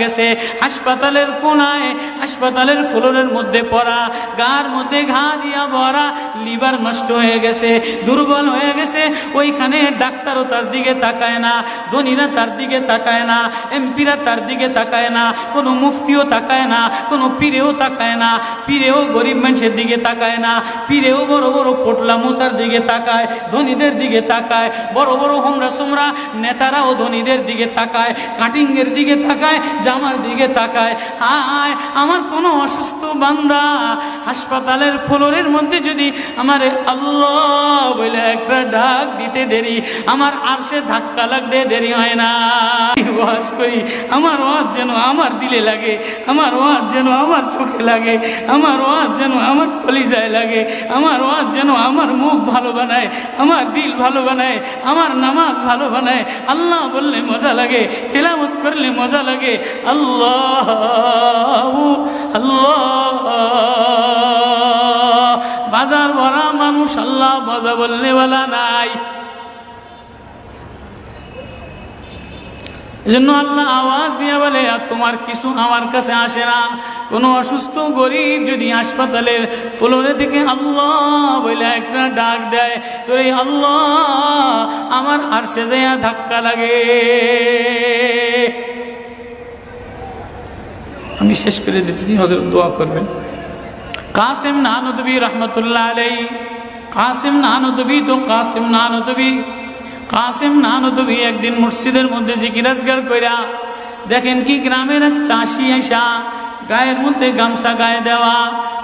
গেছে। হাসপাতালের কোনায়, হাসপাতালের ফ্লোরের মধ্যে পড়া, গার মধ্যে ঘা দিয়া ভরা, লিভার নষ্ট হয়ে গেছে, দুর্বল হয়ে গেছে। ওইখানে ডাক্তারও তার দিকে তাকায় না, ধনীরা তার দিকে তাকায় না, এমপিরা তার দিকে তাকায় না, কোনো মুফতিও তাকায় না, কোনো পীরেও তাকায় না, পীরেও গরিব মানুষের দিকে তাকায় না, পীরেও বড় বড় পোটলা মশার দিকে তাকায়, ধনীদের দিকে তাকায়, বড় বড় হোমরা সোমরা নেতারাও ধনীদের দিকে তাকায়, কাটিংয়ের দিকে তাকায় জামার দিকে তাকায়, হায়, আমার কোনো অসুস্থ বান্দা, হাসপাতালের ফ্লোরের মধ্যে যদি আমার আল্লাহ বলে একটা ডাক দিতে দেরি, আমার আরশে ধাক্কা লাগতে দেরি হয় না। ওয়াজ করি, আমার ওয়াজ যেন আমার দিলে লাগে, আমার ওয়াজ যেন আমার চোখে লাগে, আমার ওয়াজ যেন আমার কলিজায় লাগে, আমার ওয়াজ যেন আমার মুখ ভালো বানায়, আমার দিল ভালো বানায়, আমার নামাজ ভালো বানায়। আল্লাহ বললে মজা লাগে তেলামত করলে মজা লাগে আল্লাহ আল্লাহ। বাজার ভরা মানুষ আল্লাহ মজা বললে বলা নাই। এজন্য আল্লাহ আওয়াজ দিয়ে বলে, আর তোমার কিছু আমার কাছে আসে না। কোনো অসুস্থ গরিব যদি হাসপাতালের ফ্লোরে থেকে আল্লাহ বলে একটা ডাক দেয় তো এই আল্লাহ আমার আর সে ধাক্কা লাগে। আমি শেষ করে দিতেছি হজরত দোয়া করবেন। কাসিম নানদবী রহমতুল্লাহ আলাই কাসিম নানদবী তো কাসিম নানদবী। কাসিম নানদবী একদিন মসজিদের মধ্যে জিকিরাজগার কইরা, দেখেন কি গ্রামের এক চাষি আইসা, গায়ের মধ্যে গামছা গায়ে দেওয়া,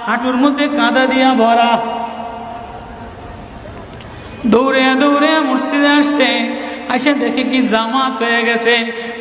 হাঁটুর মধ্যে কাদা দিয়া ভরা। দৌড়ে দৌড়ে মসজিদে আসছে আসে দেখে কি জামাত হয়ে গেছে।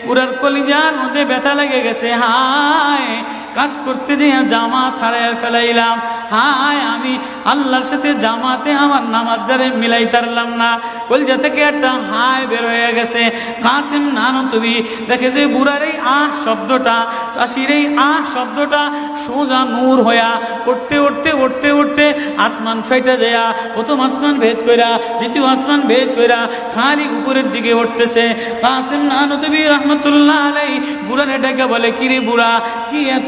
পুরার কলিজার মধ্যে ব্যথা লেগে গেছে। হায় কাজ করতে যেয়ে জামাত হারায় ফেলাইলাম। হায়, আমি আল্লাহর সাথে জামাতে আমার নামাজদারে মিলাই তারলাম না। কলজা থেকে একটা হায় বের হয়ে গেছে। কাসিম নানো, তুমি দেখে যে বুড়ার এই আহ শব্দটা, চাষির এই আহ শব্দটা সোজা নূর হইয়া উঠতে উঠতে উঠতে উঠতে আসমান ফেটে যায়া প্রথম আসমান ভেদ কইরা, দ্বিতীয় আসমান ভেদ কইরা খালি উপরের দিকে উঠতেছে। কাসিম নানতবি রহমতুল্লাহ আলাই বুড়ার এটাকে বলে, কিরে বুড়া, কি এত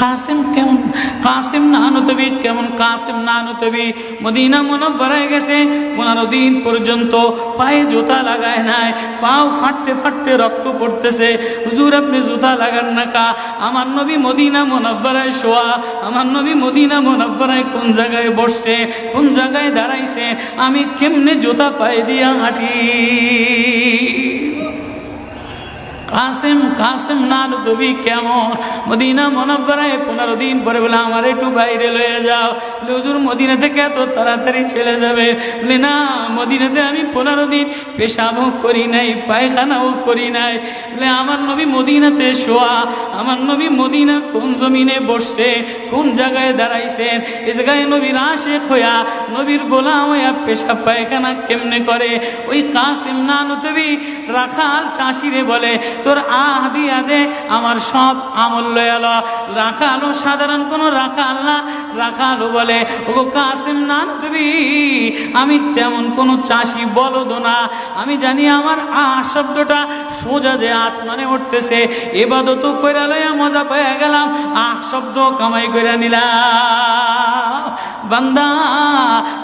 কাসিম কেমন, কাসিম নানুতবি, কেমন কাসিম নানুতবি? মদিনা মনব্বরায় গেছে, পনেরো দিন পর্যন্ত পায়ে জুতা লাগায় নাই, পাও ফাটতে ফাটতে রক্ত পড়তেছে। হুজুর, আপনি জুতা লাগান না কা? আমার নবী মদিনা মনব্বরায় শোয়া, আমার নবী মদিনা মনব্বরায় কোন জায়গায় বসছে, কোন জায়গায় দাঁড়াইছে? আমি কেমনে জুতা পায়ে দিয়া হাঁটি? কাসেম কাসেম নাল তুমি কেমন? মদিনা মনব্বরায় পনেরো দিন পরে বলে, আমার একটু বাইরে লয়ে যাও। হুজুর মদিনা থেকে এত তাড়াতাড়ি চলে যাবে? বলে, না, মদিনাতে আমি পনেরো দিন পেশাবও করি নাই, পায়খানাও করি নাই। বলে, আমার নবী মদিনাতে শোয়া, আমার নবী মদিনা কোন জমিনে বসছে, কোন জায়গায় দাঁড়াইছেন? এ জায়গায় নবীর আশেখ হইয়া, নবীর গোলাম হইয়া পেশাব পায়খানা কেমনে করে? ওই কাসিম নানুতবি রাখাল চাষিরে বলে, তোর আহ দিয়া দে, আমার সব আমল লয়াল রাখালো সাধারণ কোনো রাখাল না। রাখালো বলে ও কাসিম নানুতবি, আমি তেমন কোনো চাষি বলদ না। আমি জানি আমার আহ শব্দটা সোজা যে আসমানে উঠতেছে। এবাদত কইরা লইয়া মজা পেয়ে গেলাম আহ শব্দ কামাই কইরা নিলাম। বান্দা,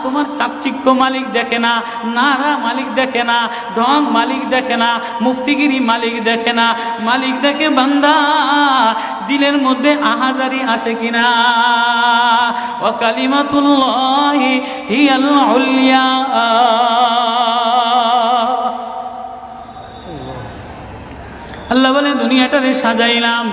তোমার চাকচিক্য মালিক দেখে না, নারা মালিক দেখে না, ঢং মালিক দেখে না, মুফতিগিরি মালিক দেখে না, মালিক দেখে বান্দা, দিলের মধ্যে আহাজারি আছে কিনা? ও কালিমাতুল্লাহি হিয়াল উলিয়া। দুনিয়াটারে সাজাইলাম।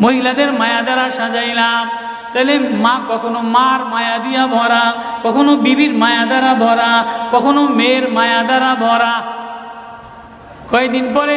মহিলাদের মায়া দ্বারা সাজাইলাম। তাহলে মা কখনো মার মায়া দিয়া ভরা, কখনো বিবির মায়া দ্বারা ভরা, কখনো মেয়ের মায়া দ্বারা ভরা। কয়েকদিন পরে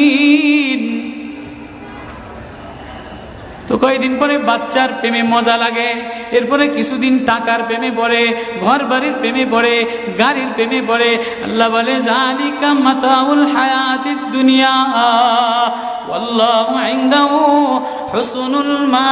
তো কয়েকদিন পরে বাচ্চার প্রেমে মজা লাগে। এরপরে কিছুদিন টাকার প্রেমে পড়ে ঘর বাড়ির প্রেমে পড়ে, গাড়ির প্রেমে পড়ে। আল্লাহ বলে জালিকা মাতাউল হায়াতির দুনিয়া, ওয়াল্লাহু ইনদাহু হুসনুল মা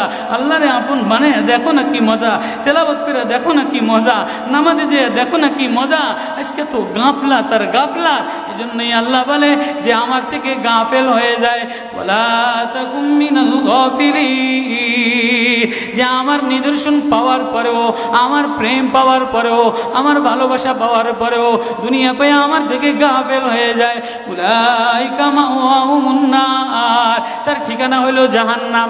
আল্লাহরে আপন মানে দেখো না কি মজা। তেলাবত করে দেখো না কি মজা। নামাজে যে দেখো না কি মজা। আজকে তো গাফলা, তার গাফলা। এই জন্যই আল্লাহ বলে যে, আমার থেকে গাফেল হয়ে যায়। বলা যে, আমার নিদর্শন পাওয়ার পরেও, আমার প্রেম পাওয়ার পরেও, আমার ভালোবাসা পাওয়ার পরেও, দুনিয়া পেয়ে আমার থেকে গাফেল হয়ে যায়। উলাইকা মাওয়াহুমুন নার। তার ঠিকানা হলো জাহান্নাম।